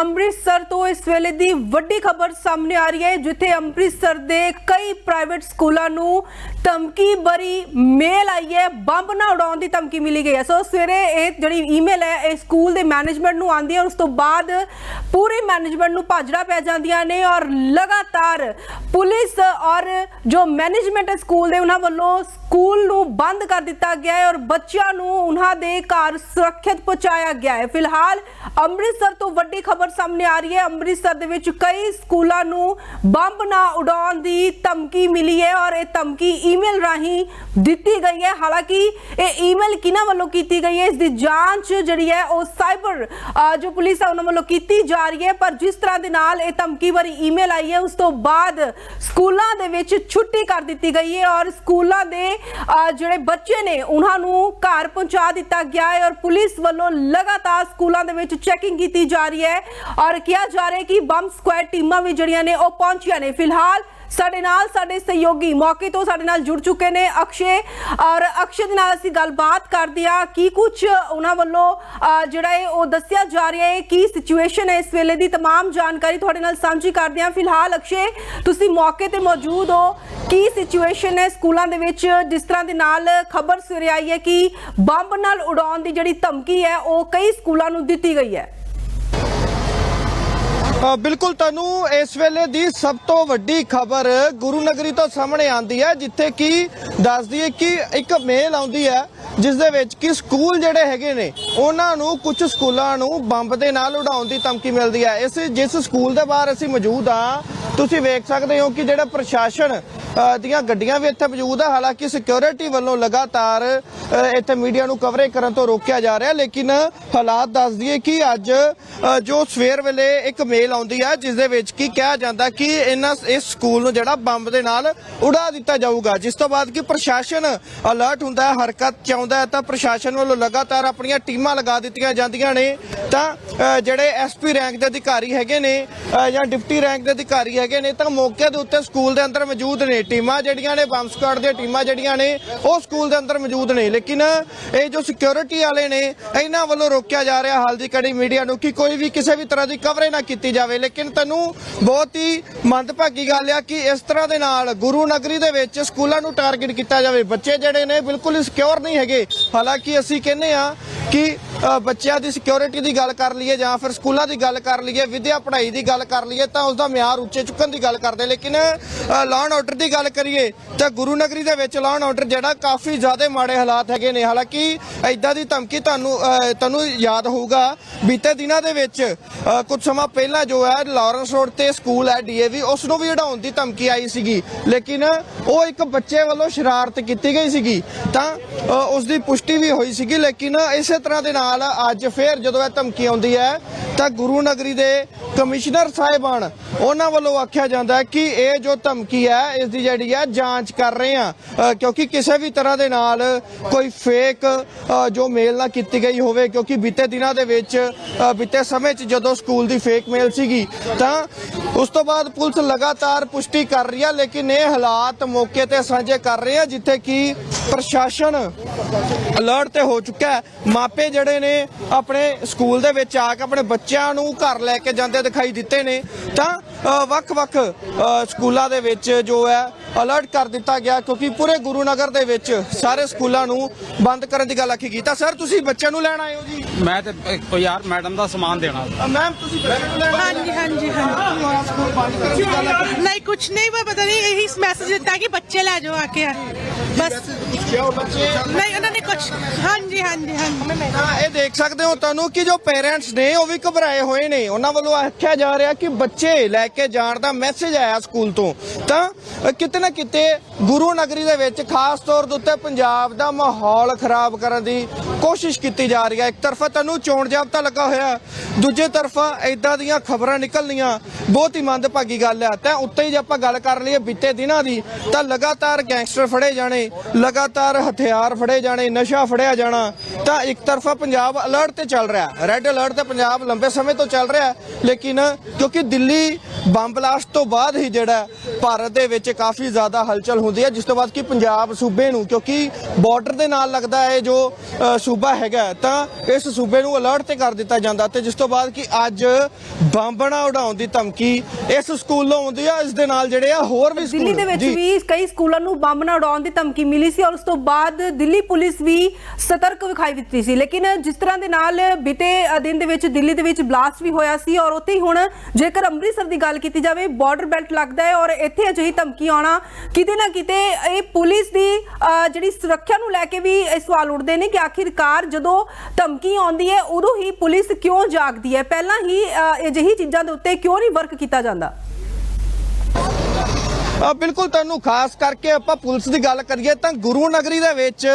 ਅੰਮ੍ਰਿਤਸਰ ਤੋਂ ਇਸ ਵੇਲੇ ਦੀ ਵੱਡੀ ਖਬਰ ਸਾਹਮਣੇ ਆ ਰਹੀ ਹੈ। ਜਿੱਥੇ ਅੰਮ੍ਰਿਤਸਰ ਦੇ ਕਈ ਪ੍ਰਾਈਵੇਟ ਸਕੂਲਾਂ ਨੂੰ ਧਮਕੀ ਭਰੀ ਮੇਲ ਆਈ ਹੈ। ਬੰਬ ਨਾ ਉਡਾਉਣ ਦੀ ਧਮਕੀ ਮਿਲੀ ਗਈ ਹੈ। ਸੋ ਸਵੇਰੇ ਇਹ ਜਿਹੜੀ ਈਮੇਲ ਹੈ, ਇਹ ਸਕੂਲ ਦੇ ਮੈਨੇਜਮੈਂਟ ਨੂੰ ਆਉਂਦੀ ਹੈ ਉਸ ਤੋਂ ਬਾਅਦ ਪੂਰੀ ਮੈਨੇਜਮੈਂਟ ਨੂੰ ਭਾਜੜਾ ਪੈ ਜਾਂਦੀਆਂ ਨੇ ਔਰ ਲਗਾਤਾਰ ਪੁਲਿਸ ਔਰ ਜੋ ਮੈਨੇਜਮੈਂਟ ਹੈ ਸਕੂਲ ਦੇ, ਉਹਨਾਂ ਵੱਲੋਂ ਸਕੂਲ ਨੂੰ ਬੰਦ ਕਰ ਦਿੱਤਾ ਗਿਆ ਹੈ ਔਰ ਬੱਚਿਆਂ ਨੂੰ ਉਹਨਾਂ ਦੇ ਘਰ ਸੁਰੱਖਿਅਤ ਪਹੁੰਚਾਇਆ ਗਿਆ ਹੈ। ਫਿਲਹਾਲ ਅੰਮ੍ਰਿਤਸਰ ਤੋਂ ਵੱਡੀ ਖਬਰ ਸਾਹਮਣੇ ਆ ਰਹੀ ਹੈ। ਅੰਮ੍ਰਿਤਸਰ ਦੇ ਵਿੱਚ ਕਈ ਸਕੂਲਾਂ ਨੂੰ ਬੰਬ ਨਾ ਉਡਾਉਣ ਦੀ ਧਮਕੀ ਮਿਲੀ ਹੈ ਔਰ ਇਹ ਧਮਕੀ ਈਮੇਲ ਰਾਹੀਂ ਦਿੱਤੀ ਗਈ ਹੈ। ਹਾਲਾਂਕਿ ਇਹ ਈਮੇਲ ਕਿਹਨਾਂ ਵੱਲੋਂ ਕੀਤੀ ਗਈ ਹੈ? ਇਸ ਦੀ ਜਾਂਚ ਜਿਹੜੀ ਹੈ ਉਹ ਸਾਈਬਰ ਜੋ ਪੁਲਿਸ ਹੈ, ਉਹਨਾਂ ਵੱਲੋਂ ਕੀਤੀ ਜਾ ਰਹੀ ਹੈ। ਪਰ ਜਿਸ ਤਰ੍ਹਾਂ ਦੇ ਨਾਲ ਇਹ ਧਮਕੀ ਭਰੀ ਈਮੇਲ ਆਈ ਹੈ, ਉਸ ਤੋਂ ਬਾਅਦ ਸਕੂਲਾਂ ਦੇ ਵਿੱਚ ਛੁੱਟੀ ਕਰ ਦਿੱਤੀ ਗਈ ਹੈ ਔਰ ਸਕੂਲਾਂ ਦੇ ਜਿਹੜੇ ਬੱਚੇ ਨੇ, ਉਹਨਾਂ ਨੂੰ ਘਰ ਪਹੁੰਚਾ ਦਿੱਤਾ ਗਿਆ ਹੈ ਔਰ ਪੁਲਿਸ ਵੱਲੋਂ ਲਗਾਤਾਰ ਸਕੂਲਾਂ ਦੇ ਵਿੱਚ ਚੈਕਿੰਗ ਕੀਤੀ ਜਾ ਰਹੀ ਹੈ। ਔਰ ਕਿਹਾ ਜਾ ਰਿਹਾ ਹੈ ਕਿ ਬੰਬ ਸਕੁਐਡ ਟੀਮਾਂ ਵੀ ਜਿਹੜੀਆਂ ਨੇ ਉਹ ਪਹੁੰਚੀਆਂ ਨੇ ਫਿਲਹਾਲ ਸਾਡੇ ਨਾਲ ਸਾਡੇ ਸਹਿਯੋਗੀ ਮੌਕੇ ਤੋਂ ਸਾਡੇ ਨਾਲ ਜੁੜ ਚੁੱਕੇ ਨੇ ਅਕਸ਼ੇ ਔਰ ਅਕਸ਼ੇ ਦੇ ਨਾਲ ਅਸੀਂ ਗੱਲਬਾਤ ਕਰਦੇ ਆ ਕੀ ਕੁਝ ਉਹਨਾਂ ਵੱਲੋਂ ਅ, ਜਿਹੜਾ ਹੈ ਉਹ ਦੱਸਿਆ ਜਾ ਰਿਹਾ ਹੈ ਕੀ ਸਿਚੁਏਸ਼ਨ ਹੈ ਇਸ ਵੇਲੇ ਦੀ तमाम ਜਾਣਕਾਰੀ ਤੁਹਾਡੇ ਨਾਲ ਸਾਂਝੀ ਕਰਦੇ ਆ ਫਿਲਹਾਲ ਅਕਸ਼ੇ ਤੁਸੀਂ ਮੌਕੇ ਤੇ ਮੌਜੂਦ ਹੋ ਕੀ ਸਿਚੁਏਸ਼ਨ ਹੈ ਸਕੂਲਾਂ ਦੇ ਵਿੱਚ ਜਿਸ ਤਰ੍ਹਾਂ ਦੇ ਨਾਲ ਖਬਰ ਸਵੇਰੇ ਆਈ ਹੈ ਕਿ ਬੰਬ ਨਾਲ ਉਡਾਉਣ ਦੀ ਜਿਹੜੀ ਧਮਕੀ ਹੈ ਉਹ ਕਈ ਸਕੂਲਾਂ ਨੂੰ ਦਿੱਤੀ ਗਈ ਹੈ ਅ, ਬਿਲਕੁਲ ਤੁਹਾਨੂੰ ਇਸ ਵੇਲੇ ਦੀ ਸਭ ਤੋਂ ਵੱਡੀ ਖਬਰ ਗੁਰੂ ਨਗਰੀ ਤੋਂ ਸਾਹਮਣੇ ਆਂਦੀ ਹੈ, ਜਿੱਥੇ ਕਿ ਦੱਸਦੀ ਹੈ ਕਿ ਇੱਕ ਮੇਲ ਆਉਂਦੀ ਹੈ, ਜਿਸ ਦੇ ਵਿੱਚ ਕਿ ਸਕੂਲ ਜਿਹੜੇ ਹੈਗੇ ਨੇ, ਉਹਨਾਂ ਨੂੰ ਕੁਝ ਸਕੂਲਾਂ ਨੂੰ ਬੰਬ ਦੇ ਨਾਲ ਉਡਾਉਣ ਦੀ ਧਮਕੀ ਮਿਲਦੀ ਹੈ। ਇਸ, ਜਿਸ ਸਕੂਲ ਦੇ ਬਾਹਰ ਅਸੀਂ ਮੌਜੂਦ ਆ ਤੁਸੀਂ ਵੇਖ ਸਕਦੇ ਹੋ ਕਿ ਜਿਹੜਾ ਪ੍ਰਸ਼ਾਸਨ ਦੀਆਂ ਗੱਡੀਆਂ ਵੀ ਇੱਥੇ ਮੌਜੂਦ ਹੈ ਹਾਲਾਂਕਿ ਸਿਕਿਉਰਿਟੀ ਵੱਲੋਂ ਲਗਾਤਾਰ ਇੱਥੇ ਮੀਡੀਆ ਨੂੰ ਕਵਰੇਜ ਕਰਨ ਤੋਂ ਰੋਕਿਆ ਜਾ ਰਿਹਾ। ਲੇਕਿਨ ਹਾਲਾਤ ਦੱਸ ਦਈਏ ਕਿ ਅੱਜ ਜੋ ਸਵੇਰ ਵੇਲੇ ਇੱਕ ਮੇਲ ਆਉਂਦੀ ਹੈ ਜਿਸ ਦੇ ਵਿੱਚ ਕੀ ਕਿਹਾ ਜਾਂਦਾ ਕਿ ਇਹਨਾਂ ਇਸ ਸਕੂਲ ਨੂੰ ਜਿਹੜਾ ਬੰਬ ਦੇ ਨਾਲ ਉਡਾ ਦਿੱਤਾ ਜਾਊਗਾ। ਜਿਸ ਤੋਂ ਬਾਅਦ ਕਿ ਪ੍ਰਸ਼ਾਸਨ ਅਲਰਟ ਹੁੰਦਾ ਹੈ ਹਰਕਤ ਚ ਆਉਂਦਾ ਹੈ ਤਾਂ ਪ੍ਰਸ਼ਾਸਨ ਵੱਲੋਂ ਲਗਾਤਾਰ ਆਪਣੀਆਂ ਟੀਮਾਂ ਲਗਾ ਦਿੱਤੀਆਂ ਜਾਂਦੀਆਂ ਨੇ। ਤਾਂ ਅ, ਜਿਹੜੇ ਐਸਪੀ ਰੈਂਕ ਦੇ ਅਧਿਕਾਰੀ ਹੈਗੇ ਨੇ ਜਾਂ ਡਿਪਟੀ ਰੈਂਕ ਦੇ ਅਧਿਕਾਰੀ ਹੈਗੇ ਨੇ ਤਾਂ ਮੌਕੇ ਦੇ ਉੱਤੇ ਸਕੂਲ ਦੇ ਅੰਦਰ ਮੌਜੂਦ ਨੇ। ਟੀਮਾਂ ਜਿਹੜੀਆਂ ਨੇ, ਬੰਬ ਸਕਾਡ ਦੀਆਂ ਟੀਮਾਂ ਜਿਹੜੀਆਂ ਨੇ, ਉਹ ਸਕੂਲ ਦੇ ਅੰਦਰ ਮੌਜੂਦ ਨੇ। ਲੇਕਿਨ ਇਹ ਜੋ ਸਿਕਿਉਰਿਟੀ ਵਾਲੇ ਨੇ, ਇਹਨਾਂ ਵੱਲੋਂ ਰੋਕਿਆ ਜਾ ਰਿਹਾ ਹਾਲ ਦੀ ਕੜੀ ਮੀਡੀਆ ਨੂੰ ਕਿ ਕੋਈ ਵੀ ਕਿਸੇ ਵੀ ਤਰ੍ਹਾਂ ਦੀ ਕਵਰੇਜ ਨਾ ਕੀਤੀ ਜਾਵੇ। ਲੇਕਿਨ ਤੈਨੂੰ ਬਹੁਤ ਹੀ ਮੰਦਭਾਗੀ ਗੱਲ ਆ ਕਿ ਇਸ ਤਰ੍ਹਾਂ ਦੇ ਨਾਲ ਗੁਰੂ ਨਗਰੀ ਦੇ ਵਿੱਚ ਸਕੂਲਾਂ ਨੂੰ ਟਾਰਗੇਟ ਕੀਤਾ ਜਾਵੇ। ਬੱਚੇ ਜਿਹੜੇ ਨੇ, ਬਿਲਕੁਲ ਹੀ ਸਿਕਿਉਰ ਨਹੀਂ ਹੈਗੇ। ਹਾਲਾਂਕਿ ਅਸੀਂ ਕਹਿੰਦੇ ਆ ਕਿ ਬੱਚਿਆਂ ਦੀ ਸਿਕਿਉਰਿਟੀ ਦੀ ਗੱਲ ਕਰ ਲਈਏ ਜਾਂ ਫਿਰ ਸਕੂਲਾਂ ਦੀ ਗੱਲ ਕਰ ਲਈਏ ਵਿਦਿਆ ਪੜ੍ਹਾਈ ਦੀ ਗੱਲ ਕਰ ਲਈਏ ਤਾਂ ਉਸ ਦਾ ਮਿਆਰ ਉੱਚੇ ਚੁੱਕਣ ਦੀ ਗੱਲ ਕਰਦੇ ਲੇਕਿਨ ਲਾਅ ਆਰਡਰ ਦੀ ਗੱਲ ਕਰੀਏ ਤਾਂ ਗੁਰੂ ਨਗਰੀ ਦੇ ਵਿੱਚ ਲਾਅ ਆਰਡਰ ਜਿਹੜਾ ਕਾਫੀ ਜ਼ਿਆਦਾ ਮਾੜੇ ਹਾਲਾਤ ਹੈਗੇ ਨੇ। ਹਾਲਾਂਕਿ ਐਦਾਂ ਦੀ ਧਮਕੀ ਤੁਹਾਨੂੰ ਤੁਹਾਨੂੰ ਯਾਦ ਹੋਊਗਾ। ਬੀਤੇ ਦਿਨਾਂ ਦੇ ਵਿੱਚ ਅ, ਕੁਝ ਸਮਾਂ ਪਹਿਲਾਂ ਜੋ ਹੈ ਲਾਰੈਂਸ ਰੋਡ ਤੇ ਸਕੂਲ ਹੈ ਡੀਏਵੀ ਉਸ ਨੂੰ ਵੀ ਉਡਾਉਣ ਦੀ ਧਮਕੀ ਆਈ ਸੀਗੀ। ਲੇਕਿਨ ਉਹ ਇੱਕ ਬੱਚੇ ਵੱਲੋਂ ਸ਼ਰਾਰਤ ਕੀਤੀ ਗਈ ਸੀਗੀ। ਤਾਂ ਅ, ਉਸ ਦੀ ਪੁਸ਼ਟੀ ਵੀ ਹੋਈ ਸੀਗੀ। ਲੇਕਿਨ ਇਸ ਤਰ੍ਹਾਂ ਦੇ ਨਾਲ ਅੱਜ ਫੇਰ ਜਦੋਂ ਇਹ ਧਮਕੀ ਆਉਂਦੀ ਹੈ, ਤਾਂ ਗੁਰੂ ਨਗਰੀ ਦੇ ਕਮਿਸ਼ਨਰ ਸਾਹਿਬਾਨ ਉਹਨਾਂ ਵੱਲੋਂ ਆਖਿਆ ਜਾਂਦਾ ਹੈ ਕਿ ਇਹ ਜੋ ਧਮਕੀ ਹੈ, ਇਸ ਦੀ ਜਿਹੜੀ ਹੈ, ਜਾਂਚ ਕਰ ਰਹੇ ਆ ਕਿਉਂਕਿ ਕਿਸੇ ਵੀ ਤਰ੍ਹਾਂ ਦੇ ਨਾਲ ਕੋਈ ਫੇਕ ਜੋ ਮੇਲ ਨਾ ਕੀਤੀ ਗਈ ਹੋਵੇ, ਕਿਉਂਕਿ ਬੀਤੇ ਦਿਨਾਂ ਦੇ ਵਿੱਚ ਬੀਤੇ ਸਮੇਂ 'ਚ ਜਦੋਂ ਸਕੂਲ ਦੀ ਫੇਕ ਮੇਲ ਸੀਗੀ, ਤਾਂ ਉਸ ਤੋਂ ਬਾਅਦ ਪੁਲਿਸ ਲਗਾਤਾਰ ਪੁਸ਼ਟੀ ਕਰ ਰਹੀ ਹੈ, ਲੇਕਿਨ ਇਹ ਹਾਲਾਤ ਮੌਕੇ ਤੇ ਸਾਂਝੇ ਕਰ ਰਹੇ ਆ ਜਿੱਥੇ ਕਿ ਪ੍ਰਸ਼ਾਸਨ ਅਲਰਟ ਤੇ ਹੋ ਚੁੱਕਾ ਹੈ। ਮਾਪੇ ਜਿਹੜੇ ਨੇ ਆਪਣੇ ਸਕੂਲ ਦੇ ਵਿੱਚ ਆ ਕੇ ਆਪਣੇ ਬੱਚਿਆਂ ਨੂੰ ਘਰ ਲੈ ਕੇ ਜਾਂਦੇ ਦਿਖਾਈ ਦਿੱਤੇ ਨੇ। ਤਾਂ ਵੱਖ-ਵੱਖ ਸਕੂਲਾਂ ਦੇ ਵਿੱਚ ਜੋ ਹੈ ਅਲਰਟ ਕਰ ਦਿੱਤਾ ਗਿਆ ਕਿਉਂਕਿ ਪੂਰੇ ਗੁਰੂ ਨਗਰ ਦੇ ਵਿੱਚ ਸਾਰੇ ਸਕੂਲਾਂ ਨੂੰ ਬੰਦ ਕਰਨ ਦੀ ਗੱਲ ਆਖੀ ਗਈ। ਤਾਂ ਸਰ ਤੁਸੀਂ ਬੱਚਿਆਂ ਨੂੰ ਲੈਣ ਆਏ ਹੋ ਜੀ? ਮੈਂ ਤੇ ਇੱਕ ਯਾਰ ਮੈਡਮ ਦਾ ਸਮਾਨ ਦੇਣਾ। ਮੈਮ ਤੁਸੀਂ ਬੱਚਿਆਂ ਨੂੰ ਲੈਣ ਆਏ ਹੋ? ਹਾਂਜੀ ਹਾਂਜੀ ਹਾਂਜੀ ਸਕੂਲ ਬੰਦ ਕਰਨ ਦੀ ਗੱਲ ਆਖੀ ਨਹੀਂ ਕੁਛ ਨਹੀਂ ਮੈਂ ਪਤਾ ਨਹੀਂ ਇਹੀ ਮੈਸੇਜ ਦਿੱਤਾ ਕਿ ਬੱਚੇ ਲੈ ਜਾਓ ਆ ਕੇ। ਬਸ। ਕਿਉਂ ਬੱਚੇ? ਨਹੀਂ ਉਹਨਾਂ ਨੇ ਕੁਛ ਹਾਂਜੀ ਹਾਂਜੀ ਹਾਂਜੀ। ਤਾਂ ਇਹ ਦੇਖ ਸਕਦੇ ਹੋ ਤੁਹਾਨੂੰ ਕਿ ਜੋ ਪੇਰੈਂਟਸ ਨੇ ਉਹ ਵੀ ਘਬਰਾਏ ਹੋਏ ਨੇ। ਉਹਨਾਂ ਵੱਲੋਂ ਆਖਿਆ ਜਾ ਰਿਹਾ ਕਿ ਬੱਚੇ ਲੈ ਕੇ ਜਾਣ ਦਾ ਮੈਸੇਜ ਆਇਆ ਸਕੂਲ ਤੋਂ। ਤਾਂ ਕਿਤੇ ਨਾ ਕਿਤੇ ਗੁਰੂ ਨਗਰੀ ਦੇ ਵਿੱਚ ਖਾਸ ਤੌਰ ਦੇ ਉੱਤੇ ਪੰਜਾਬ ਦਾ ਮਾਹੌਲ ਖਰਾਬ ਕਰਨ ਦੀ ਕੋਸ਼ਿਸ਼ ਕੀਤੀ ਜਾ ਰਹੀ ਹੈ। ਇੱਕ ਤਰਫਾ ਤੈਨੂੰ ਚੋਣ ਜਾਬਤਾ ਲੱਗਾ ਹੋਇਆ ਦੂਜੇ ਤਰਫਾ ਇਦਾਂ ਦੀਆਂ ਖਬਰਾਂ ਨਿਕਲਣੀਆਂ ਬਹੁਤ ਹੀ ਮੰਦਭਾਗੀ ਗੱਲ ਹੈ। ਤਾਂ ਉੱਤੇ ਹੀ ਜੇ ਆਪਾਂ ਗੱਲ ਕਰ ਲਈਏ ਬੀਤੇ ਦਿਨਾਂ ਦੀ, ਤਾਂ ਲਗਾਤਾਰ ਗੈਂਗਸਟਰ ਫੜੇ ਜਾਣੇ, ਲਗਾਤਾਰ ਹਥਿਆਰ ਫੜੇ ਜਾਣੇ, ਨਸ਼ਾ ਫੜਿਆ ਜਾਣਾ, ਤਾਂ ਇੱਕ ਤਰਫਾ ਪੰਜਾਬ ਅਲਰਟ ਤੇ ਚੱਲ ਰਿਹਾ ਰੈੱਡ ਅਲਰਟ ਤੇ ਪੰਜਾਬ ਲੰਬੇ ਸਮੇਂ ਤੋਂ ਚੱਲ ਰਿਹਾ ਲੇਕਿਨ ਕਿਉਂਕਿ ਦਿੱਲੀ ਬੰਬ ਬਲਾਸਟ ਤੋਂ ਬਾਅਦ ਹੀ ਜਿਹੜਾ ਭਾਰਤ ਦੇ ਵਿੱਚ ਕਾਫੀ ਜ਼ਿਆਦਾ ਹਲਚਲ ਹੁੰਦੀ ਹੈ ਜਿਸ ਤੋਂ ਬਾਅਦ ਕਿ ਪੰਜਾਬ ਸੂਬੇ ਨੂੰ ਕਿਉਂਕਿ ਬਾਰਡਰ ਦੇ ਨਾਲ ਲੱਗਦਾ ਹੈ ਜੋ ਸੂਬਾ ਹੈਗਾ ਤਾਂ ਇਸ ਸੂਬੇ ਨੂੰ ਅਲਰਟ ਤੇ ਕਰ ਦਿੱਤਾ ਜਾਂਦਾ ਤੇ ਜਿਸ ਤੋਂ ਬਾਅਦ ਕਿ ਅੱਜ ਬੰਬਣਾ ਉਡਾਉਣ ਦੀ ਧਮਕੀ ਇਸ ਸਕੂਲੋਂ ਆਉਂਦੀ ਆ ਇਸ ਦੇ ਨਾਲ ਜਿਹੜੇ ਆ ਹੋਰ ਵੀ ਦਿੱਲੀ ਦੇ ਵਿੱਚ। ਵੀ ਕਈ ਸਕੂਲਾਂ ਨੂੰ ਬੰਬ ਨਾਲ ਉਡਾਉਣ ਦੀ ਧਮਕੀ ਮਿਲੀ ਸੀ ਔਰ ਉਸ ਤੋਂ ਬਾਅਦ ਦਿੱਲੀ ਪੁਲਿਸ ਵੀ ਸਤਰਕ ਵਿਖਾਈ ਦਿੱਤੀ ਸੀ ਲੇਕਿਨ ਜਿਸ ਤਰ੍ਹਾਂ ਦੇ ਨਾਲ ਬੀਤੇ ਦਿਨ ਦੇ ਵਿੱਚ ਦਿੱਲੀ ਦੇ ਵਿੱਚ ਬਲਾਸਟ ਵੀ ਹੋਇਆ ਸੀ ਔਰ ਉੱਥੇ ਹੀ ਹੁਣ ਜੇਕਰ ਅੰਮ੍ਰਿਤਸਰ ਦੀ ਗੱਲ ਕੀਤੀ ਜਾਵੇ ਬਾਰਡਰ ਬੈਲਟ ਲੱਗਦਾ ਹੈ ਔਰ ਇੱਥੇ ਅਜਿਹੀ ਧਮਕੀ ਆਉਣਾ ਕਿਤੇ ਨਾ ਕਿਤੇ ਇਹ ਪੁਲਿਸ ਦੀ ਅ, ਜਿਹੜੀ ਸੁਰੱਖਿਆ ਨੂੰ ਲੈ ਕੇ ਵੀ ਇਹ ਸਵਾਲ ਉੱਠਦੇ ਨੇ ਕਿ ਆਖਿਰਕਾਰ ਜਦੋਂ ਧਮਕੀ ਆਉਂਦੀ ਹੈ ਉਦੋਂ ਹੀ ਪੁਲਿਸ ਕਿਉਂ ਜਾਗਦੀ ਹੈ? ਪਹਿਲਾਂ ਹੀ ਅ, ਅਜਿਹੀ ਚੀਜ਼ਾਂ ਦੇ ਉੱਤੇ ਕਿਉਂ ਨਹੀਂ ਵਰਕ ਕੀਤਾ ਜਾਂਦਾ? ਬਿਲਕੁਲ ਤੁਹਾਨੂੰ ਖਾਸ ਕਰਕੇ ਆਪਾਂ ਪੁਲਿਸ ਦੀ ਗੱਲ ਕਰੀਏ ਤਾਂ ਗੁਰੂ ਨਗਰੀ ਦੇ ਵਿੱਚ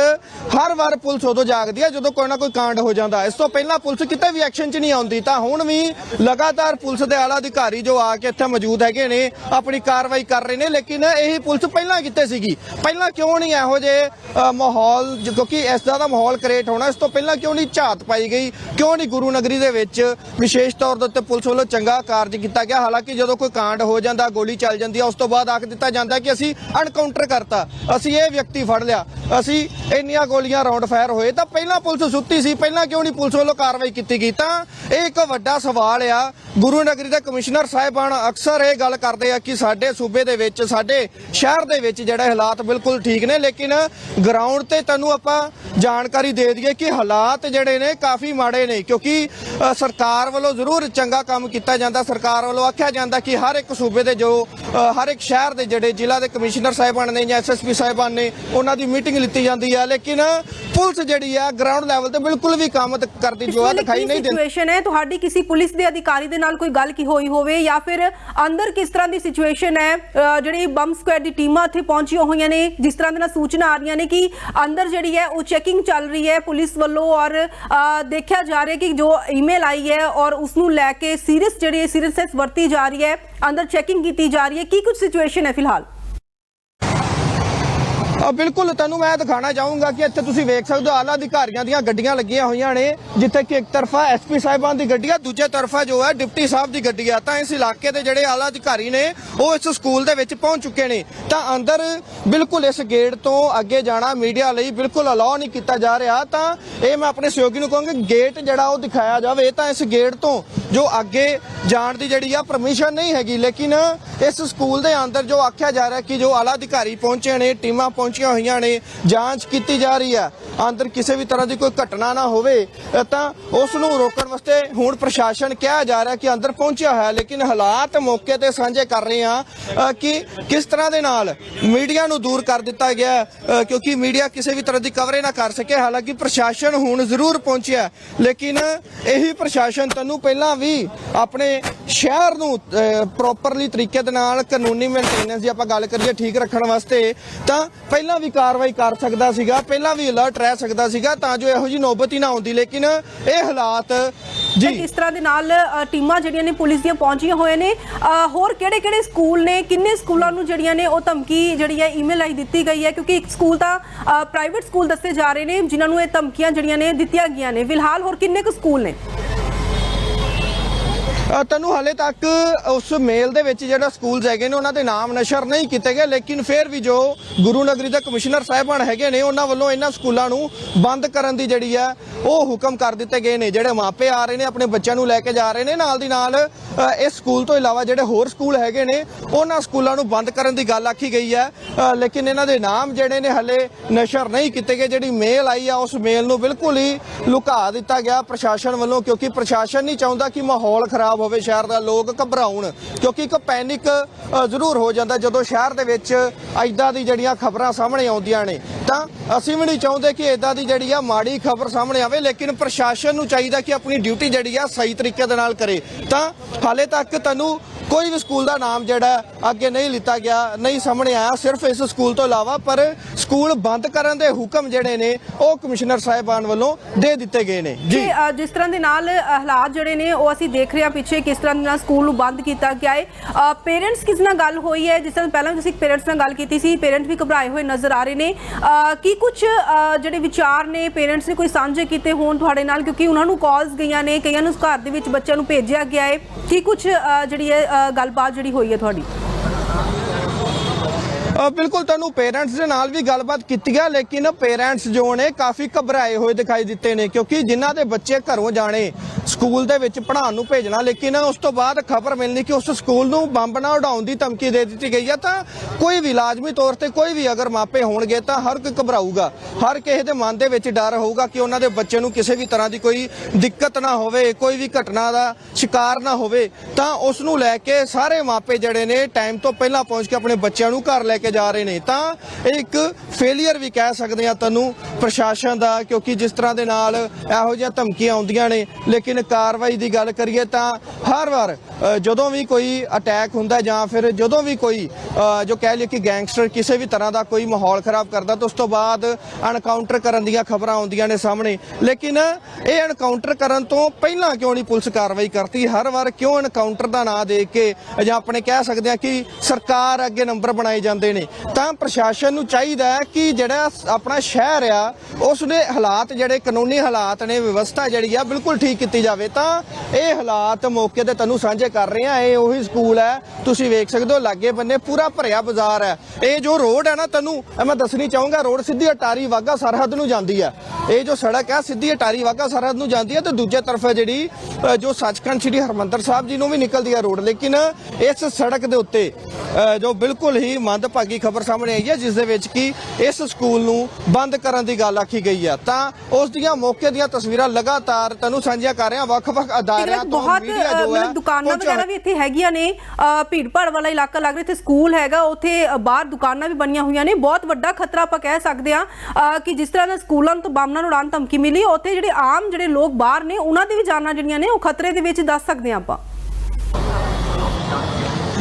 ਹਰ ਵਾਰ ਪੁਲਿਸ ਉਦੋਂ ਜਾਗਦੀ ਹੈ ਜਦੋਂ ਕੋਈ ਨਾ ਕੋਈ ਕਾਂਡ ਹੋ ਜਾਂਦਾ। ਇਸ ਤੋਂ ਪਹਿਲਾਂ ਪੁਲਿਸ ਕਿਤੇ ਵੀ ਐਕਸ਼ਨ 'ਚ ਨਹੀਂ ਆਉਂਦੀ, ਤਾਂ ਹੁਣ ਵੀ ਲਗਾਤਾਰ ਪੁਲਿਸ ਦੇ ਆਲਾ ਅਧਿਕਾਰੀ ਜੋ ਆ ਕੇ ਇੱਥੇ ਮੌਜੂਦ ਹੈਗੇ ਨੇ, ਆਪਣੀ ਕਾਰਵਾਈ ਕਰ ਰਹੇ ਨੇ, ਲੇਕਿਨ ਇਹੀ ਪੁਲਿਸ ਪਹਿਲਾਂ ਕਿੱਥੇ ਸੀਗੀ। ਪਹਿਲਾਂ ਕਿਉਂ ਨਹੀਂ ਇਹੋ ਜਿਹੇ ਮਾਹੌਲ ਕਿਉਂਕਿ ਇਸ ਤਰ੍ਹਾਂ ਦਾ ਮਾਹੌਲ ਕ੍ਰੀਏਟ ਹੋਣਾ, ਇਸ ਤੋਂ ਪਹਿਲਾਂ ਕਿਉਂ ਨਹੀਂ ਝਾਤ ਪਾਈ ਗਈ? ਕਿਉਂ ਨਹੀਂ ਗੁਰੂ ਨਗਰੀ ਦੇ ਵਿੱਚ ਵਿਸ਼ੇਸ਼ ਤੌਰ ਦੇ ਉੱਤੇ ਪੁਲਿਸ ਵੱਲੋਂ ਚੰਗਾ ਕਾਰਜ ਕੀਤਾ ਗਿਆ? ਹਾਲਾਂਕਿ ਜਦੋਂ ਕੋਈ ਕਾਂਡ ਹੋ ਜਾਂਦਾ, ਗੋਲੀ ਚੱਲ ਜਾਂਦੀ ਹੈ, ਉਸ ਤੋਂ ਬਾਅਦ ਆਖ ਦਿੱਤਾ ਜਾਂਦਾ ਕਿ ਅਸੀਂ ਅਨਕਾਊਂਟਰ ਕਰਤਾ। ਅਸੀਂ ਇਹ ਵਿਅਕਤੀ ਫੜ ਲਿਆ। ਅਸੀਂ ਇੰਨੀਆਂ ਗੋਲੀਆਂ ਰਾਉਂਡ ਫਾਇਰ ਹੋਏ ਤਾਂ ਪਹਿਲਾਂ ਪੁਲਿਸ ਸੁੱਤੀ ਸੀ। ਪਹਿਲਾਂ ਕਿਉਂ ਨਹੀਂ ਪੁਲਿਸ ਵੱਲੋਂ ਕਾਰਵਾਈ ਕੀਤੀ ਗਈ? ਤਾਂ ਇਹ ਇੱਕ ਵੱਡਾ ਸਵਾਲ ਆ। ਗੁਰੂ ਨਗਰੀ ਦੇ ਕਮਿਸ਼ਨਰ ਸਾਹਿਬਾਨ ਅਕਸਰ ਇਹ ਗੱਲ ਕਰਦੇ ਆ ਕਿ ਸਾਡੇ ਸੂਬੇ ਦੇ ਵਿੱਚ, ਸਾਡੇ ਸ਼ਹਿਰ ਦੇ ਵਿੱਚ ਜਿਹੜੇ ਹਾਲਾਤ ਬਿਲਕੁਲ ਠੀਕ ਨੇ, ਲੇਕਿਨ ਗਰਾਊਂਡ ਤੇ ਤੁਹਾਨੂੰ ਆਪਾਂ ਜਾਣਕਾਰੀ ਦੇ ਦਈਏ ਕਿ ਹਾਲਾਤ ਜਿਹੜੇ ਨੇ ਕਾਫੀ ਮਾੜੇ ਨੇ, ਕਿਉਂਕਿ ਸਰਕਾਰ ਵੱਲੋਂ ਜ਼ਰੂਰ ਚੰਗਾ ਕੰਮ ਕੀਤਾ ਜਾਂਦਾ। ਸਰਕਾਰ ਵੱਲੋਂ ਆਖਿਆ ਜਾਂਦਾ ਕਿ ਹਰ ਇੱਕ ਸੂਬੇ ਦੇ ਜੋ ਹਰ ਇੱਕ ਸ਼ਹਿਰ ਦੇ ਜਿਹੜੇ ਜ਼ਿਲ੍ਹਾ ਦੇ ਕਮਿਸ਼ਨਰ ਸਾਹਿਬਾਨ ਨੇ ਜਾਂ ਐਸਐਸਪੀ ਸਾਹਿਬਾਨ ਨੇ ਉਹਨਾਂ ਦੀ ਮੀਟਿੰਗ ਲਿੱਤੀ ਜਾਂਦੀ ਹੈ ਲੇਕਿਨ ਪੁਲਿਸ ਜਿਹੜੀ ਆ ਗਰਾਊਂਡ ਲੈਵਲ ਤੇ ਬਿਲਕੁਲ ਵੀ ਕੰਮ ਤ- ਕਰਦੀ ਜੋ ਆ ਦਿਖਾਈ ਨਹੀਂ ਦਿੰਦੀ। ਸਿਚੁਏਸ਼ਨ ਹੈ? ਤੁਹਾਡੀ ਕਿਸੇ ਪੁਲਿਸ ਦੇ ਅਧਿਕਾਰੀ ਦੇ ਨਾਲ ਕੋਈ ਗੱਲ ਕੀ ਹੋਈ ਹੋਵੇ ਜਾਂ ਫਿਰ ਅੰਦਰ ਕਿਸ ਤਰ੍ਹਾਂ ਦੀ ਸਿਚੁਏਸ਼ਨ ਹੈ? ਜਿਹੜੀ ਬੰਬ ਸਕੁਐਡ ਦੀ ਟੀਮਾਂ ਇੱਥੇ ਪਹੁੰਚੀਆਂ ਹੋਈਆਂ ਨੇ ਜਿਸ ਤਰ੍ਹਾਂ ਦੇ ਨਾਲ ਸੂਚਨਾ ਆ ਰਹੀਆਂ ਨੇ ਕਿ ਅੰਦਰ ਜਿਹੜੀ ਹੈ ਉਹ ਚੈਕਿੰਗ ਚੱਲ ਰਹੀ ਹੈ ਪੁਲਿਸ ਵੱਲੋਂ ਔਰ ਦੇਖਿਆ ਜਾ ਰਿਹਾ ਕਿ ਜੋ ਈਮੇਲ ਆਈ ਹੈ ਔਰ ਉਸ ਨੂੰ ਲੈ ਕੇ ਸੀਰੀਅਸ ਜਿਹੜੀ ਸੀਰੀਅਸਨੈਸ ਵਰਤੀ ਜਾ ਰਹੀ ਹੈ। ਅੰਦਰ ਚੈਕਿੰਗ ਕੀਤੀ ਜਾ ਰਹੀ ਹੈ। ਕੀ ਕੁਝ ਸਿਚੁਏਸ਼ਨ ਹੈ ਫਿਲਹਾਲ? ਆ, ਬਿਲਕੁਲ ਤੁਹਾਨੂੰ ਮੈਂ ਦਿਖਾਣਾ ਚਾਹੂੰਗਾ ਕਿ ਇੱਥੇ ਤੁਸੀਂ ਵੇਖ ਸਕਦੇ ਹੋ, ਆਲਾ ਅਧਿਕਾਰੀਆਂ ਦੀਆਂ ਗੱਡੀਆਂ ਲੱਗੀਆਂ ਹੋਈਆਂ ਨੇ, ਜਿੱਥੇ ਕਿ ਇੱਕ ਤਰਫਾ ਐਸਪੀ ਸਾਹਿਬਾਨ ਦੀ ਗੱਡੀ ਆ, ਦੂਜੇ ਤਰਫਾ ਜੋ ਹੈ ਡਿਪਟੀ ਸਾਹਿਬ ਦੀ ਗੱਡੀ ਆ। ਤਾਂ ਇਸ ਇਲਾਕੇ ਦੇ ਜਿਹੜੇ ਆਲਾ ਅਧਿਕਾਰੀ ਨੇ, ਉਹ ਇਸ ਸਕੂਲ ਦੇ ਵਿੱਚ ਪਹੁੰਚ ਚੁੱਕੇ ਨੇ। ਤਾਂ ਅੰਦਰ ਬਿਲਕੁਲ ਇਸ ਗੇਟ ਤੋਂ ਅੱਗੇ ਜਾਣਾ ਮੀਡੀਆ ਲਈ ਬਿਲਕੁਲ ਅਲਾਉ ਨਹੀਂ ਕੀਤਾ ਜਾ ਰਿਹਾ। ਤਾਂ ਇਹ ਮੈਂ ਆਪਣੇ ਸਹਿਯੋਗੀ ਨੂੰ ਕਹਾਂਗਾ ਗੇਟ ਜਿਹੜਾ ਉਹ ਦਿਖਾਇਆ ਜਾਵੇ, ਤਾਂ ਇਸ ਗੇਟ ਤੋਂ ਜੋ ਅੱਗੇ ਜਾਣ ਦੀ ਜਿਹੜੀ ਆ ਪਰਮਿਸ਼ਨ ਨਹੀਂ ਹੈਗੀ, ਲੇਕਿਨ ਇਸ ਸਕੂਲ ਦੇ ਅੰਦਰ ਜੋ ਆਖਿਆ ਜਾ ਰਿਹਾ ਕਿ ਜੋ ਆਲਾ ਅਧਿਕਾਰੀ ਪਹੁੰਚੇ ਨੇ, ਟੀਮਾਂ ਪਹੁੰਚ ਪਹੁੰਚੀਆਂ ਹੋਈਆਂ ਨੇ, ਜਾਂਚ ਕੀਤੀ ਜਾ ਰਹੀ ਹੈ। ਅੰਦਰ ਕਿਸੇ ਵੀ ਤਰ੍ਹਾਂ ਦੀ ਕੋਈ ਘਟਨਾ ਨਾ ਹੋਵੇ ਤਾਂ ਉਸ ਨੂੰ ਰੋਕਣ ਵਾਸਤੇ ਹੁਣ ਪ੍ਰਸ਼ਾਸਨ ਕਿਹਾ ਜਾ ਰਿਹਾ ਕਿ ਅੰਦਰ ਪਹੁੰਚਿਆ ਹੋਇਆ ਲੇਕਿਨ ਹਾਲਾਤ ਮੌਕੇ ਤੇ ਸਾਂਝੇ ਕਰ ਰਹੇ ਆ ਕਿ ਕਿਸ ਤਰ੍ਹਾਂ ਦੇ ਨਾਲ ਮੀਡੀਆ ਨੂੰ ਦੂਰ ਕਰ ਦਿੱਤਾ ਗਿਆ ਕਿਉਂਕਿ ਮੀਡੀਆ ਕਿਸੇ ਵੀ ਤਰ੍ਹਾਂ ਦੀ ਕਵਰੇ ਨਾ ਕਰ ਸਕੇ। ਹਾਲਾਂਕਿ ਪ੍ਰਸ਼ਾਸਨ ਹੁਣ ਜ਼ਰੂਰ ਪਹੁੰਚਿਆ ਲੇਕਿਨ ਇਹੀ ਪ੍ਰਸ਼ਾਸਨ ਤੈਨੂੰ ਪਹਿਲਾਂ ਵੀ ਆਪਣੇ ਸ਼ਹਿਰ ਨੂੰ ਪ੍ਰੋਪਰਲੀ ਤਰੀਕੇ ਦੇ ਨਾਲ ਕਾਨੂੰਨੀ ਮੇਨਟੇਨੈਂਸ ਦੀ ਆਪਾਂ ਗੱਲ ਕਰੀਏ ਠੀਕ ਰੱਖਣ ਵਾਸਤੇ, ਤਾਂ ਪਹਿਲਾਂ ਵੀ ਕਾਰਵਾਈ ਕਰ ਸਕਦਾ ਸੀਗਾ, ਪਹਿਲਾਂ ਵੀ ਅਲਰਟ ਰਹਿ ਸਕਦਾ ਸੀਗਾ, ਤਾਂ ਜੋ ਇਹੋ ਜੀ ਨੌਬਤ ਹੀ ਨਾ ਆਉਂਦੀ, ਲੇਕਿਨ ਇਹ ਹਾਲਾਤ, ਜੀ। ਕਿਸ ਤਰ੍ਹਾਂ ਦੇ ਨਾਲ ਟੀਮਾਂ ਜਿਹੜੀਆਂ ਨੇ ਪੁਲਿਸ ਦੀਆਂ ਪਹੁੰਚੀਆਂ ਹੋਏ ਨੇ ਹੋਰ ਕਿਹੜੇ ਕਿਹੜੇ ਸਕੂਲ ਨੇ, ਕਿੰਨੇ ਸਕੂਲਾਂ ਨੂੰ ਜਿਹੜੀਆਂ ਨੇ ਉਹ ਧਮਕੀ ਜਿਹੜੀ ਹੈ ਈਮੇਲ ਆਈ ਦਿੱਤੀ ਗਈ ਹੈ, ਕਿਉਂਕਿ ਇੱਕ ਸਕੂਲ ਤਾਂ ਪ੍ਰਾਈਵੇਟ ਸਕੂਲ ਦੱਸੇ ਜਾ ਰਹੇ ਨੇ, ਜਿਨ੍ਹਾਂ ਨੂੰ ਇਹ ਧਮਕੀਆਂ ਜਿਹੜੀਆਂ ਨੇ ਦਿੱਤੀਆਂ ਗਈਆਂ ਨੇ। ਫਿਲਹਾਲ ਹੋਰ ਕਿੰਨੇ ਕੁ ਸਕੂਲ ਨੇ? ਤੈਨੂੰ ਹਾਲੇ ਤੱਕ ਉਸ ਮੇਲ ਦੇ ਵਿੱਚ ਜਿਹੜਾ ਸਕੂਲਸ ਹੈਗੇ ਨੇ, ਉਹਨਾਂ ਦੇ ਨਾਮ ਨਸ਼ਰ ਨਹੀਂ ਕੀਤੇ ਗਏ, ਲੇਕਿਨ ਫਿਰ ਵੀ ਜੋ ਗੁਰੂ ਨਗਰੀ ਦੇ ਕਮਿਸ਼ਨਰ ਸਾਹਿਬਾਨ ਹੈਗੇ ਨੇ, ਉਹਨਾਂ ਵੱਲੋਂ ਇਹਨਾਂ ਸਕੂਲਾਂ ਨੂੰ ਬੰਦ ਕਰਨ ਦੀ ਜਿਹੜੀ ਹੈ, ਉਹ ਹੁਕਮ ਕਰ ਦਿੱਤੇ ਗਏ ਨੇ। ਜਿਹੜੇ ਮਾਪੇ ਆ ਰਹੇ ਨੇ, ਆਪਣੇ ਬੱਚਿਆਂ ਨੂੰ ਲੈ ਕੇ ਜਾ ਰਹੇ ਨੇ, ਨਾਲ ਦੀ ਨਾਲ ਇਸ ਸਕੂਲ ਤੋਂ ਇਲਾਵਾ ਜਿਹੜੇ ਹੋਰ ਸਕੂਲ ਹੈਗੇ ਨੇ, ਉਹਨਾਂ ਸਕੂਲਾਂ ਨੂੰ ਬੰਦ ਕਰਨ ਦੀ ਗੱਲ ਆਖੀ ਗਈ ਹੈ। ਲੇਕਿਨ ਇਹਨਾਂ ਦੇ ਨਾਮ ਜਿਹੜੇ ਨੇ, ਹਲੇ ਨਸ਼ਰ ਨਹੀਂ ਕੀਤੇ ਗਏ। ਜਿਹੜੀ ਮੇਲ ਆਈ ਆ, ਉਸ ਮੇਲ ਨੂੰ ਬਿਲਕੁਲ ਹੀ ਲੁਕਾ ਦਿੱਤਾ ਗਿਆ ਪ੍ਰਸ਼ਾਸਨ ਵੱਲੋਂ, ਕਿਉਂਕਿ ਪ੍ਰਸ਼ਾਸਨ ਨਹੀਂ ਚਾਹੁੰਦਾ ਕਿ ਮਾਹੌਲ ਖਰਾਬ ਹੋਵੇ ਸ਼ਹਿਰ ਦਾ, ਲੋਕ ਘਬਰਾਉਣ, ਕਿਉਂਕਿ ਇੱਕ ਪੈਨਿਕ ਜ਼ਰੂਰ ਹੋ ਜਾਂਦਾ ਜਦੋਂ ਸ਼ਹਿਰ ਦੇ ਵਿੱਚ ਐਦਾਂ ਦੀ ਜਿਹੜੀਆਂ ਖਬਰਾਂ ਸਾਹਮਣੇ ਆਉਂਦੀਆਂ ਨੇ। ਤਾਂ ਅਸੀਂ ਵੀ ਨਹੀਂ ਚਾਹੁੰਦੇ ਕਿ ਐਦਾਂ ਦੀ ਜਿਹੜੀ ਆ ਮਾੜੀ ਖਬਰ ਸਾਹਮਣੇ ਆਵੇ, ਲੇਕਿਨ ਪ੍ਰਸ਼ਾਸਨ ਨੂੰ ਚਾਹੀਦਾ ਕਿ ਆਪਣੀ ਡਿਊਟੀ ਜਿਹੜੀ ਆ ਸਹੀ ਤਰੀਕੇ ਦੇ ਨਾਲ ਕਰੇ। ਤਾਂ ਹਾਲੇ ਤੱਕ ਤੈਨੂੰ ਕੋਈ ਵੀ ਸਕੂਲ ਦਾ ਨਾਮ ਜਿਹੜਾ ਅੱਗੇ ਨਹੀਂ ਲਿੱਤਾ ਗਿਆ, ਨਹੀਂ ਸਾਹਮਣੇ ਆਇਆ, ਸਿਰਫ ਇਸ ਸਕੂਲ ਤੋਂ ਇਲਾਵਾ, ਪਰ ਸਕੂਲ ਬੰਦ ਕਰਨ ਦੇ ਹੁਕਮ ਜਿਹੜੇ ਨੇ, ਉਹ ਕਮਿਸ਼ਨਰ ਸਾਹਿਬਾਨ ਵੱਲੋਂ ਦੇ ਦਿੱਤੇ ਗਏ ਨੇ। ਜੀ। ਜਿਸ ਤਰ੍ਹਾਂ ਦੇ ਨਾਲ ਹਾਲਾਤ ਜਿਹੜੇ ਨੇ, ਉਹ ਅਸੀਂ ਦੇਖ ਰਹੇ ਹਾਂ ਪਿੱਛੇ ਕਿਸ ਤਰ੍ਹਾਂ ਦੇ ਨਾਲ ਸਕੂਲ ਨੂੰ ਬੰਦ ਕੀਤਾ ਗਿਆ ਹੈ ਪੇਰੈਂਟਸ ਕਿਸ ਨਾਲ ਗੱਲ ਹੋਈ ਹੈ? ਜਿਸ ਤਰ੍ਹਾਂ ਪਹਿਲਾਂ ਵੀ ਤੁਸੀਂ ਪੇਰੈਂਟਸ ਨਾਲ ਗੱਲ ਕੀਤੀ ਸੀ ਪੇਰੈਂਟਸ ਵੀ ਘਬਰਾਏ ਹੋਏ ਨਜ਼ਰ ਆ ਰਹੇ ਨੇ। ਕੀ ਕੁਝ ਜਿਹੜੇ ਵਿਚਾਰ ਨੇ ਪੇਰੈਂਟਸ ਨੇ ਕੋਈ ਸਾਂਝੇ ਕੀਤੇ ਹੋਣ ਤੁਹਾਡੇ ਨਾਲ? ਕਿਉਂਕਿ ਉਹਨਾਂ ਨੂੰ ਕਾਲਸ ਗਈਆਂ ਨੇ, ਕਈਆਂ ਨੂੰ ਘਰ ਦੇ ਵਿੱਚ ਬੱਚਿਆਂ ਨੂੰ ਭੇਜਿਆ ਗਿਆ ਹੈ ਕੀ ਕੁਝ ਜਿਹੜੀ ਹੈ ਗੱਲਬਾਤ ਜਿਹੜੀ ਹੋਈ ਹੈ ਤੁਹਾਡੀ। ਬਿਲਕੁਲ ਤੁਹਾਨੂੰ ਪੇਰੈਂਟਸ ਦੇ ਨਾਲ ਵੀ ਗੱਲਬਾਤ ਕੀਤੀ ਹੈ ਲੇਕਿਨ ਪੇਰੈਂਟਸ ਜੋ ਨੇ ਕਾਫੀ ਘਬਰਾਏ ਹੋਏ ਦਿਖਾਈ ਦਿੱਤੇ ਨੇ, ਕਿਉਂਕਿ ਜਿਨ੍ਹਾਂ ਦੇ ਬੱਚੇ ਘਰੋਂ ਜਾਣੇ, ਸਕੂਲ ਦੇ ਵਿੱਚ ਪੜ੍ਹਾਉਣ ਨੂੰ ਭੇਜਣਾ, ਲੇਕਿਨ ਉਸ ਤੋਂ ਬਾਅਦ ਖਬਰ ਮਿਲਣੀ ਕਿ ਉਸ ਸਕੂਲ ਨੂੰ ਬੰਬ ਨਾ ਉਡਾਉਣ ਦੀ ਧਮਕੀ ਦੇ ਦਿੱਤੀ ਗਈ ਹੈ ਤਾਂ ਕੋਈ ਵੀ ਲਾਜ਼ਮੀ ਤੌਰ ਤੇ ਕੋਈ ਵੀ ਅਗਰ ਮਾਪੇ ਹੋਣਗੇ, ਤਾਂ ਹਰ ਕੋਈ ਘਬਰਾਊਗਾ। ਹਰ ਕਿਸੇ ਦੇ ਮਨ ਦੇ ਵਿੱਚ ਡਰ ਹੋਊਗਾ ਕਿ ਉਹਨਾਂ ਦੇ ਬੱਚੇ ਨੂੰ ਕਿਸੇ ਵੀ ਤਰ੍ਹਾਂ ਦੀ ਕੋਈ ਦਿੱਕਤ ਨਾ ਹੋਵੇ, ਕੋਈ ਵੀ ਘਟਨਾ ਦਾ ਸ਼ਿਕਾਰ ਨਾ ਹੋਵੇ। ਤਾਂ ਉਸ ਨੂੰ ਲੈ ਕੇ ਸਾਰੇ ਮਾਪੇ ਜਿਹੜੇ ਨੇ ਟਾਈਮ ਤੋਂ ਪਹਿਲਾਂ ਪਹੁੰਚ ਕੇ ਆਪਣੇ ਬੱਚਿਆਂ ਨੂੰ ਘਰ ਲੈ ਕੇ ਜਾ ਰਹੇ ਨੇ, ਤਾਂ ਇਹ ਇੱਕ ਫੇਲਿਅਰ ਵੀ ਕਹਿ ਸਕਦੇ ਆ ਤੈਨੂੰ ਪ੍ਰਸ਼ਾਸਨ ਦਾ, ਕਿਉਂਕਿ ਜਿਸ ਤਰ੍ਹਾਂ ਦੇ ਨਾਲ ਇਹੋ ਜਿਹੀਆਂ ਧਮਕੀਆਂ ਆਉਂਦੀਆਂ ਨੇ, ਲੇਕਿਨ ਕਾਰਵਾਈ ਦੀ ਗੱਲ ਕਰੀਏ ਤਾਂ ਹਰ ਵਾਰ ਜਦੋਂ ਵੀ ਕੋਈ ਅਟੈਕ ਹੁੰਦਾ ਜਾਂ ਫਿਰ ਜਦੋਂ ਵੀ ਕੋਈ ਜੋ ਕਹਿ ਲਈਏ ਕਿ ਗੈਂਗਸਟਰ ਕਿਸੇ ਵੀ ਤਰ੍ਹਾਂ ਦਾ ਕੋਈ ਮਾਹੌਲ ਖਰਾਬ ਕਰਦਾ ਤਾਂ ਉਸ ਤੋਂ ਬਾਅਦ ਅਨਕਾਊਂਟਰ ਕਰਨ ਦੀਆਂ ਖਬਰਾਂ ਆਉਂਦੀਆਂ ਨੇ ਸਾਹਮਣੇ। ਲੇਕਿਨ ਇਹ ਅਨਕਾਊਂਟਰ ਕਰਨ ਤੋਂ ਪਹਿਲਾਂ ਕਿਉਂ ਨਹੀਂ ਪੁਲਿਸ ਕਾਰਵਾਈ ਕਰਦੀ? ਹਰ ਵਾਰ ਕਿਉਂ ਅਨਕਾਊਂਟਰ ਦਾ ਨਾਂ ਦੇ ਕੇ ਜਾਂ ਆਪਣੇ ਕਹਿ ਸਕਦੇ ਆ ਕਿ ਸਰਕਾਰ ਅੱਗੇ ਨੰਬਰ ਬਣਾਏ ਜਾਂਦੇ ਨੇ? ਤਾਂ ਪ੍ਰਸ਼ਾਸਨ ਨੂੰ ਚਾਹੀਦਾ ਹੈ ਕਿ ਜਿਹੜਾ ਆਪਣਾ ਸ਼ਹਿਰ ਆ ਉਸ ਦੇ ਹਾਲਾਤ ਜਿਹੜੇ ਕਾਨੂੰਨੀ ਹਾਲਾਤ ਨੇ, ਵਿਵਸਥਾ ਜਿਹੜੀ ਆ, ਬਿਲਕੁਲ ਠੀਕ ਕੀਤੀ ਜਾਵੇ। ਤਾਂ ਇਹ ਹਾਲਾਤ ਮੌਕੇ ਤੇ ਤੁਹਾਨੂੰ ਸਾਂਝੇ ਕਰ ਰਹੇ ਆ ਇਹ ਉਹੀ ਸਕੂਲ ਹੈ। ਤੁਸੀਂ ਵੇਖ ਸਕਦੇ ਹੋ ਲਾਗੇ ਬੰਨੇ ਪੂਰਾ ਭਰਿਆ ਬਾਜ਼ਾਰ ਹੈ। ਇਹ ਜੋ ਰੋਡ ਹੈ ਨਾ ਇਹ ਮੈਂ ਦੱਸਣੀ ਚਾਹੂੰਗਾ ਰੋਡ ਸਿੱਧੀ ਅਟਾਰੀ ਵਾਗਾ ਸਰਹੱਦ ਨੂੰ ਜਾਂਦੀ ਹੈ। ਇਹ ਜੋ ਸੜਕ ਹੈ ਸਿੱਧੀ ਅਟਾਰੀ ਵਾਗਾ ਸਰਹੱਦ ਨੂੰ ਜਾਂਦੀ ਹੈ ਤੇ ਦੂਜੇ ਤਰਫ ਹੈ ਜਿਹੜੀ ਜੋ ਸੱਚਖੰਡ ਸ੍ਰੀ ਹਰਮੰਦਰ ਸਾਹਿਬ ਜੀ ਨੂੰ ਵੀ ਨਿਕਲਦੀ ਹੈ ਰੋਡ। ਲੇਕਿਨ ਇਸ ਸੜਕ ਦੇ ਉੱਤੇ ਜੋ ਬਿਲਕੁਲ ਹੀ ਮੰਦਭਾਗੀ ਖਬਰ ਸਾਹਮਣੇ ਆਈ ਹੈ ਜਿਸ ਦੇ ਵਿੱਚ ਕਿ ਇਸ ਸਕੂਲ ਨੂੰ ਬੰਦ ਕਰਨ ਦੀ ਗੱਲ ਆਖੀ ਗਈ ਹੈ। ਤਾਂ ਉਸ ਦੀਆਂ ਮੌਕੇ ਦੀਆਂ ਤਸਵੀਰਾਂ ਲਗਾਤਾਰ ਤੁਹਾਨੂੰ ਸਾਂਝੀਆਂ ਕਰ ਰਹੇ ਵੱਖ-ਵੱਖ ਅਦਾਰਿਆਂ ਤੋਂ ਮੀਡੀਆ ਜੋ ਹੈ ਦੁਕਾਨਾਂ ਵਗੈਰਾ ਵੀ ਇੱਥੇ ਹੈਗੀਆਂ ਨੇ। ਭੀੜ ਭਾੜ ਵਾਲਾ ਇਲਾਕਾ ਲੱਗ ਰਿਹਾ ਇੱਥੇ ਸਕੂਲ ਹੈਗਾ ਉੱਥੇ ਬਾਹਰ ਦੁਕਾਨਾਂ ਵੀ ਬਣੀਆਂ ਹੋਈਆਂ ਨੇ। ਬਹੁਤ ਵੱਡਾ ਖਤਰਾ ਆਪਾਂ ਕਹਿ ਸਕਦੇ ਆ ਕਿ ਜਿਸ ਤਰ੍ਹਾਂ ਦਾ ਸਕੂਲਾਂ ਨੂੰ ਤੋਂ ਬੰਬ ਨਾਲ ਉਡਾਣ ਧਮਕੀ ਮਿਲੀ ਉੱਥੇ ਜਿਹੜੇ ਆਮ ਜਿਹੜੇ ਲੋਕ ਬਾਹਰ ਨੇ ਉਹਨਾਂ ਦੀ ਵੀ ਜਾਨਾਂ ਜਿਹੜੀਆਂ ਨੇ ਉਹ ਖਤਰੇ ਦੇ ਵਿੱਚ ਦੱਸ ਸਕਦੇ ਆ ਆਪਾਂ।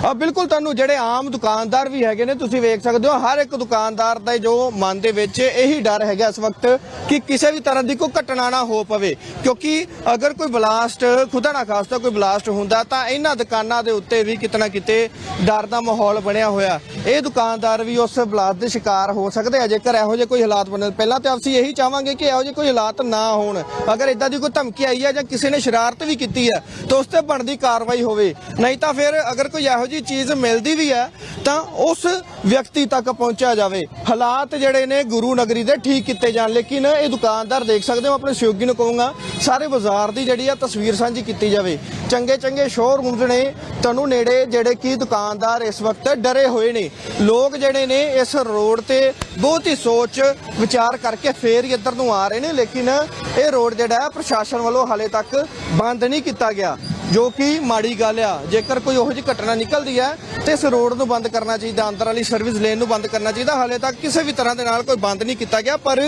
ਆ ਬਿਲਕੁਲ ਤੁਹਾਨੂੰ ਜਿਹੜੇ ਆਮ ਦੁਕਾਨਦਾਰ ਵੀ ਹੈਗੇ ਨੇ, ਤੁਸੀਂ ਵੇਖ ਸਕਦੇ ਹੋ, ਹਰ ਇੱਕ ਦੁਕਾਨਦਾਰ ਦਾ ਜੋ ਮਨ ਦੇ ਵਿੱਚ ਇਹੀ ਡਰ ਹੈਗਾ ਇਸ ਵਕਤ ਕਿ ਕਿਸੇ ਵੀ ਤਰ੍ਹਾਂ ਦੀ ਕੋਈ ਘਟਨਾ ਨਾ ਹੋ ਪਵੇ। ਕਿਉਂਕਿ ਅਗਰ ਕੋਈ ਬਲਾਸਟ, ਖੁਦਾ ਨਾ ਖਾਸਤਾ ਕੋਈ ਬਲਾਸਟ ਹੁੰਦਾ, ਤਾਂ ਇਹਨਾਂ ਦੁਕਾਨਾਂ ਦੇ ਉੱਤੇ ਵੀ ਕਿਤਨਾ ਕਿਤੇ ਡਰ ਦਾ ਮਾਹੌਲ ਬਣਿਆ ਹੋਇਆ। ਇਹ ਦੁਕਾਨਦਾਰ ਵੀ ਉਸ ਬਲਾਸਟ ਦੇ ਸ਼ਿਕਾਰ ਹੋ ਸਕਦੇ ਆ, ਜੇਕਰ ਇਹੋ ਜਿਹੇ ਕੋਈ ਹਾਲਾਤ ਬਣੇ। ਪਹਿਲਾਂ ਤਾਂ ਅਸੀਂ ਇਹੀ ਚਾਹਾਂਗੇ ਕਿ ਇਹੋ ਜਿਹੇ ਕੋਈ ਹਾਲਾਤ ਨਾ ਹੋਣ। ਅਗਰ ਇਦਾਂ ਦੀ ਕੋਈ ਧਮਕੀ ਆਈ ਹੈ ਜਾਂ ਕਿਸੇ ਨੇ ਸ਼ਰਾਰਤ ਵੀ ਕੀਤੀ ਹੈ, ਤਾਂ ਉਸ ਤੇ ਬਣਦੀ ਕਾਰਵਾਈ ਹੋਵੇ। ਨਹੀਂ ਤਾਂ ਫਿਰ ਅਗਰ ਕੋਈ ਇਹੋ ਜਿਹੀ ਚੀਜ਼ ਮਿਲਦੀ ਵੀ ਹੈ, ਤਾਂ ਉਸ ਵਿਅਕਤੀ ਤੱਕ ਪਹੁੰਚਿਆ ਜਾਵੇ। ਹਾਲਾਤ ਜਿਹੜੇ ਨੇ ਗੁਰੂ ਨਗਰੀ ਦੇ ਠੀਕ ਕੀਤੇ ਜਾਣ, ਲੇਕਿਨ ਇਹ ਦੁਕਾਨਦਾਰ ਦੇਖ ਸਕਦੇ ਹੋ ਆਪਣੇ ਸਹਿਯੋਗੀ ਨੂੰ ਕਹੂੰਗਾ, ਸਾਰੇ ਬਾਜ਼ਾਰ ਦੀ ਜਿਹੜੀ ਆ ਤਸਵੀਰ ਸਾਂਝੀ ਕੀਤੀ ਜਾਵੇ। ਚੰਗੇ ਚੰਗੇ ਸ਼ੋਰੂਮਸ ਨੇ ਤੁਹਾਨੂੰ ਨੇੜੇ ਜਿਹੜੇ ਕੀ ਦੁਕਾਨਦਾਰ ਇਸ ਵਕਤ ਡਰੇ ਹੋਏ ਨੇ। ਲੋਕ ਜਿਹੜੇ ਨੇ ਇਸ ਰੋਡ ਤੇ ਬਹੁਤ ਹੀ ਸੋਚ, ਵਿਚਾਰ ਕਰਕੇ ਫੇਰ ਹੀ ਇੱਧਰ ਨੂੰ ਆ ਰਹੇ ਨੇ, ਲੇਕਿਨ ਇਹ ਰੋਡ ਜਿਹੜਾ ਪ੍ਰਸ਼ਾਸਨ ਵੱਲੋਂ ਹਾਲੇ ਤੱਕ ਬੰਦ ਨਹੀਂ ਕੀਤਾ ਗਿਆ। ਜੋ ਕਿ ਮਾੜੀ ਗੱਲ ਆ, ਜੇਕਰ ਕੋਈ ਉਹੋ ਜਿਹੀ ਘਟਨਾ ਨਿਕਲਦੀ ਹੈ, ਤੇ ਇਸ ਰੋਡ ਨੂੰ ਬੰਦ ਕਰਨਾ ਚਾਹੀਦਾ, ਅੰਦਰ ਵਾਲੀ ਸਰਵਿਸ ਲੇਨ ਨੂੰ ਬੰਦ ਕਰਨਾ ਚਾਹੀਦਾ। ਹਾਲੇ ਤੱਕ ਕਿਸੇ ਵੀ ਤਰ੍ਹਾਂ ਦੇ ਨਾਲ ਕੋਈ ਬੰਦ ਨਹੀਂ ਕੀਤਾ ਗਿਆ, ਪਰ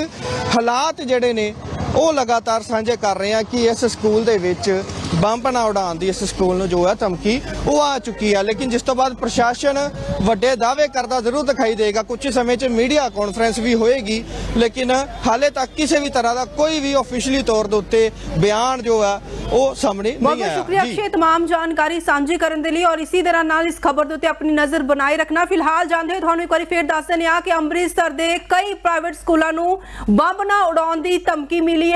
ਹਾਲਾਤ ਜਿਹੜੇ ਨੇ, ਉਹ ਲਗਾਤਾਰ ਸਾਂਝੇ ਕਰ ਰਹੇ ਆ ਕਿ ਇਸ ਸਕੂਲ ਦੇ ਵਿੱਚ ਬੰਬ ਨਾ ਉਡਾਉਣ ਦੀ ਇਸ ਸਕੂਲ ਨੂੰ ਜੋ ਹੈ ਧਮਕੀ ਉਹ ਆ ਚੁੱਕੀ ਆ ਲੇਕਿਨ ਜਿਸ ਤੋਂ ਬਾਅਦ ਪ੍ਰਸ਼ਾਸਨ ਵੱਡੇ ਦਾਅਵੇ ਕਰਦਾ ਜ਼ਰੂਰ ਦਿਖਾਈ ਦੇਗਾ ਕੁਝ ਹੀ ਸਮੇਂ 'ਚ ਮੀਡੀਆ ਕਾਨਫਰੰਸ ਵੀ ਹੋਏਗੀ ਲੇਕਿਨ ਹਾਲੇ ਤੱਕ ਕਿਸੇ ਵੀ ਤਰ੍ਹਾਂ ਦਾ ਕੋਈ ਵੀ ਆਫੀਸ਼ੀਅਲੀ ਤੌਰ ਦੇ ਉੱਤੇ ਬਿਆਨ ਜੋ ਹੈ ਉਹ ਸਾਹਮਣੇ ਬਹੁਤ ਨਹੀਂ ਬਹੁਤ ਆਇਆ ਸ਼ੁਕਰੀਆ ਜੀ। ਅਕਸ਼ੇ तमाम ਜਾਣਕਾਰੀ ਸਾਂਝੀ ਕਰਨ ਦੇ ਲਈ ਔਰ ਇਸੇ ਤਰ੍ਹਾਂ ਨਾਲ ਇਸ ਖਬਰ ਦੇ ਉੱਤੇ ਆਪਣੀ ਨਜ਼ਰ ਬਣਾਏ ਰੱਖਣਾ ਫਿਲਹਾਲ ਜਾਣਦੇ ਹੋਏ ਤੁਹਾਨੂੰ ਇੱਕ ਵਾਰੀ ਫੇਰ ਦੱਸ ਦਿੰਦੇ ਆ ਕਿ ਅੰਮ੍ਰਿਤਸਰ ਦੇ ਕਈ ਪ੍ਰਾਈਵੇਟ ਸਕੂਲਾਂ ਨੂੰ ਬੰਬ ਨਾ ਉਡਾਉਣ ਦੀ ਧਮਕੀ ਮਿਲੀ ਹੈ